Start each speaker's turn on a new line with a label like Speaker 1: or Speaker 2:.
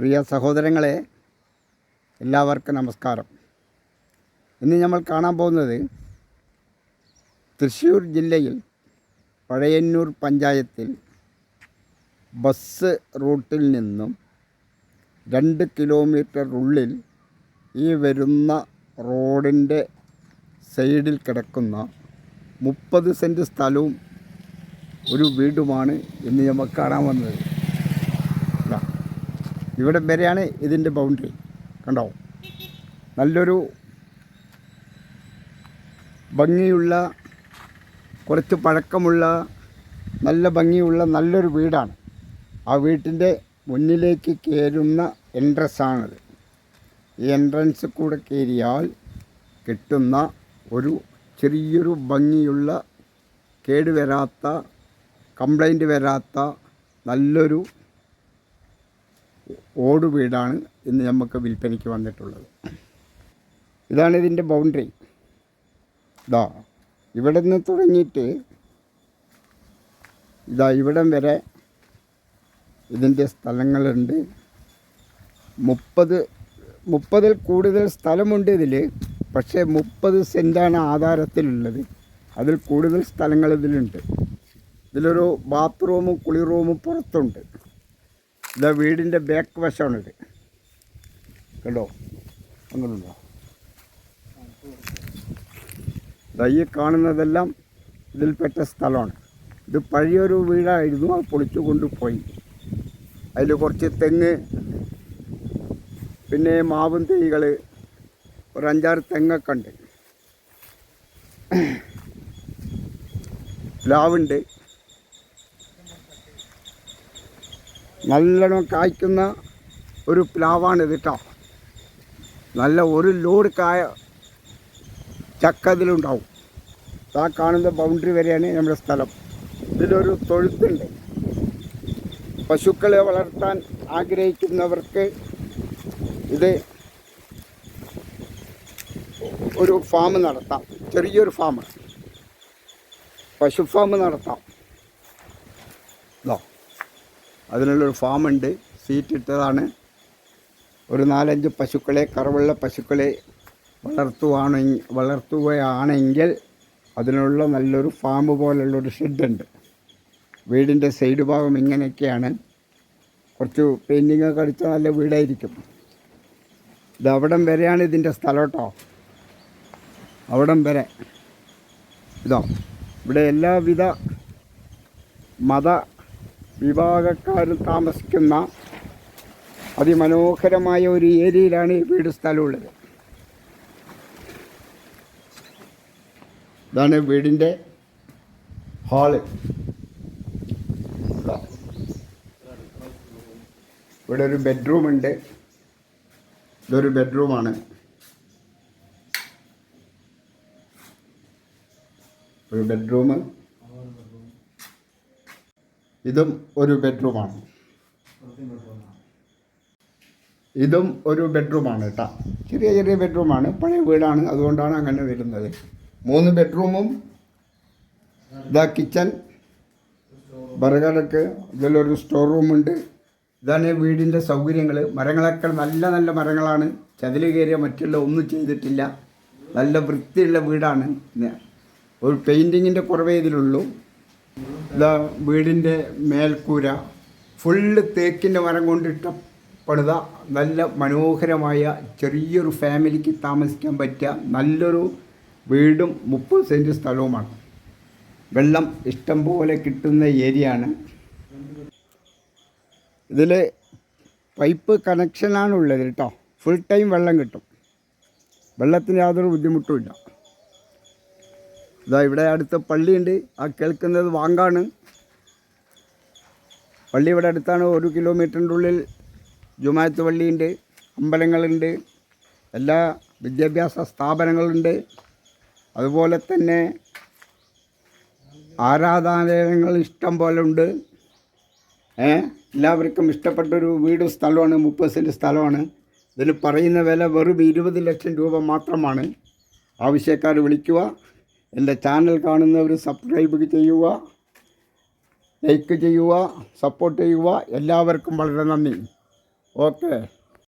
Speaker 1: പ്രിയ സഹോദരങ്ങളെ എല്ലാവർക്കും നമസ്കാരം. ഇന്ന് നമ്മൾ കാണാൻ പോകുന്നത് തൃശ്ശൂർ ജില്ലയിൽ പഴയന്നൂർ പഞ്ചായത്തിൽ ബസ് റൂട്ടിൽ നിന്നും രണ്ട് കിലോമീറ്റർ ഉള്ളിൽ ഈ വരുന്ന റോഡിന്റെ സൈഡിൽ കിടക്കുന്ന മുപ്പത് സെന്റ് സ്ഥലവും ഒരു വീടുമാണ് ഇന്ന് നമുക്ക് കാണാൻ വന്നത്. ഇവിടെ വരെയാണ് ഇതിന്റെ ബൗണ്ടറി കണ്ടോ? നല്ലൊരു ഭംഗിയുള്ള കുറച്ച് പഴക്കമുള്ള നല്ല ഭംഗിയുള്ള നല്ലൊരു വീടാണ്. ആ വീട്ടിന്റെ മുന്നിലേക്ക് കയറുന്ന എൻട്രൻസ് ആണത്. ഈ എൻട്രൻസ് കൂടെ കയറിയാൽ കിട്ടുന്ന ഒരു ചെറിയൊരു ഭംഗിയുള്ള കേടുവരാത്ത കംപ്ലൈന്റ് വരാത്ത നല്ലൊരു ഓട് വീടാണ് ഇന്ന് നമുക്ക് വിൽപ്പനയ്ക്ക് വന്നിട്ടുള്ളത്. ഇതാണ് ഇതിന്റെ ബൗണ്ടറി. ഇതാ ഇവിടെ നിന്ന് തുടങ്ങിയിട്ട് ഇതാ ഇവിടം വരെ ഇതിന്റെ സ്ഥലങ്ങളുണ്ട്. മുപ്പത് മുപ്പതിൽ കൂടുതൽ സ്ഥലമുണ്ട് ഇതിൽ. പക്ഷേ മുപ്പത് സെന്റാണ് ആധാരത്തിലുള്ളത്. അതിൽ കൂടുതൽ സ്ഥലങ്ങൾ ഇതിലുണ്ട്. ഇതിലൊരു ബാത്റൂമും കുളിറൂമും പുറത്തുണ്ട്. ഇതാ വീടിന്റെ ബാക്ക് വശമാണിത്. കണ്ടോ? അങ്ങനെയുണ്ടോ? ഈ കാണുന്നതെല്ലാം ഇതിൽപ്പെട്ട സ്ഥലമാണ്. ഇത് പഴയൊരു വീടായിരുന്നു അത് പൊളിച്ചു കൊണ്ടുപോയി. അതിൽ കുറച്ച് തെങ്ങ് പിന്നെ മാവും തൈകൾ ഒരു അഞ്ചാറ് തെങ്ങൊക്കെ ഉണ്ട്. പ്ലാവുണ്ട്. നല്ലോണം കായ്ക്കുന്ന ഒരു പ്ലാവാണ് കേട്ടോ നല്ല ഒരു ലോഡ് കായ ചക്ക ഇതിലുണ്ടാവും ആ കാണുന്ന ബൗണ്ടറി വരെയാണ് നമ്മുടെ സ്ഥലം. ഇതിലൊരു തൊഴുത്തുണ്ട്. പശുക്കളെ വളർത്താൻ ആഗ്രഹിക്കുന്നവർക്ക് ഇത് ഒരു ഫാം നടത്താം. ചെറിയൊരു ഫാം പശു ഫാം നടത്താം ഇതോ അതിനുള്ളൊരു ഫാമുണ്ട്. സീറ്റ് ഇട്ടതാണ്. ഒരു നാലഞ്ച് പശുക്കളെ കറവുള്ള പശുക്കളെ വളർത്തുവാണ് വളർത്തുകയാണെങ്കിൽ അതിനുള്ള നല്ലൊരു ഫാം പോലുള്ളൊരു ഷെഡുണ്ട്. വീടിന്റെ സൈഡ് ഭാഗം ഇങ്ങനെയൊക്കെയാണ്. കുറച്ച് പെയിന്റിങ് അടിച്ച നല്ല വീടായിരിക്കും. ഇത് അവിടം വരെയാണ് ഇതിന്റെ സ്ഥലം കേട്ടോ. അവിടം വരെ. ഇതോ ഇവിടെ എല്ലാവിധ മത വിഭാഗക്കാരും താമസിക്കുന്ന അതിമനോഹരമായ ഒരു ഏരിയയിലാണ് ഈ വീട് സ്ഥലമുള്ളത്. ഇതാണ് വീടിന്റെ ഹാൾ. ഇവിടെ ഒരു ബെഡ്റൂം ഉണ്ട്. ഇതൊരു ബെഡ്റൂമാണ്. ഒരു ബെഡ്റൂം. ഇതും ഒരു ബെഡ്റൂമാണ് ഇതും ഒരു ബെഡ്റൂമാണ് കേട്ടോ ചെറിയ ചെറിയ ബെഡ്റൂമാണ് പഴയ വീടാണ്. അതുകൊണ്ടാണ് അങ്ങനെ വരുന്നത്. മൂന്ന് ബെഡ്റൂമും ഇതാ കിച്ചൺ ബർഗറൊക്കെ ഇതിലൊരു സ്റ്റോർ റൂമുണ്ട് ഇതാണ് വീടിന്റെ സൗകര്യങ്ങൾ മരങ്ങളൊക്കെ നല്ല നല്ല മരങ്ങളാണ്. ചതിൽ കയറിയ മറ്റുള്ള ഒന്നും ചെയ്തിട്ടില്ല. നല്ല വൃത്തിയുള്ള വീടാണ്. ഒരു പെയിന്റിങ്ങിന്റെ കുറവേ ഇതിലുള്ളൂ. ഇതാ വീടിന്റെ മേൽക്കൂര. ഫുള്ള് തേക്കിന്റെ മരം കൊണ്ടിട്ട പണിത നല്ല മനോഹരമായ ചെറിയൊരു ഫാമിലിക്ക് താമസിക്കാൻ പറ്റിയ നല്ലൊരു വീടും മുപ്പത് സെന്റ് സ്ഥലവുമാണ്. വെള്ളം ഇഷ്ടം പോലെ കിട്ടുന്ന ഏരിയയാണ്. ഇതിൽ പൈപ്പ് കണക്ഷനാണ് ഉള്ളത് കേട്ടോ. ഫുൾ ടൈം വെള്ളം കിട്ടും. വെള്ളത്തിന് യാതൊരു ബുദ്ധിമുട്ടുമില്ല. ഇതാ ഇവിടെ അടുത്ത പള്ളിയുണ്ട്. ആ കേൾക്കുന്നത് വാങ്കാണ്. പള്ളി ഇവിടെ അടുത്താണ്. ഒരു കിലോമീറ്ററിന്റെ ഉള്ളിൽ ജുമായത്ത് പള്ളിയുണ്ട്. അമ്പലങ്ങളുണ്ട്. എല്ലാ വിദ്യാഭ്യാസ സ്ഥാപനങ്ങളുണ്ട്. അതുപോലെ തന്നെ ആരാധനാലയങ്ങൾ ഇഷ്ടം പോലെ ഉണ്ട്. ഏ? എല്ലാവർക്കും ഇഷ്ടപ്പെട്ടൊരു വീടും സ്ഥലമാണ് മുപ്പത് സെന്റ് സ്ഥലമാണ്. ഇതിന് പറയുന്ന വില വെറും ഇരുപത് ലക്ഷം രൂപ മാത്രമാണ്. ആവശ്യക്കാർ വിളിക്കുക. എന്റെ ചാനൽ കാണുന്നവർ സബ്സ്ക്രൈബ് ചെയ്യുക ലൈക്ക് ചെയ്യുക സപ്പോർട്ട് ചെയ്യുക. എല്ലാവർക്കും വളരെ നന്ദി. ഓക്കെ.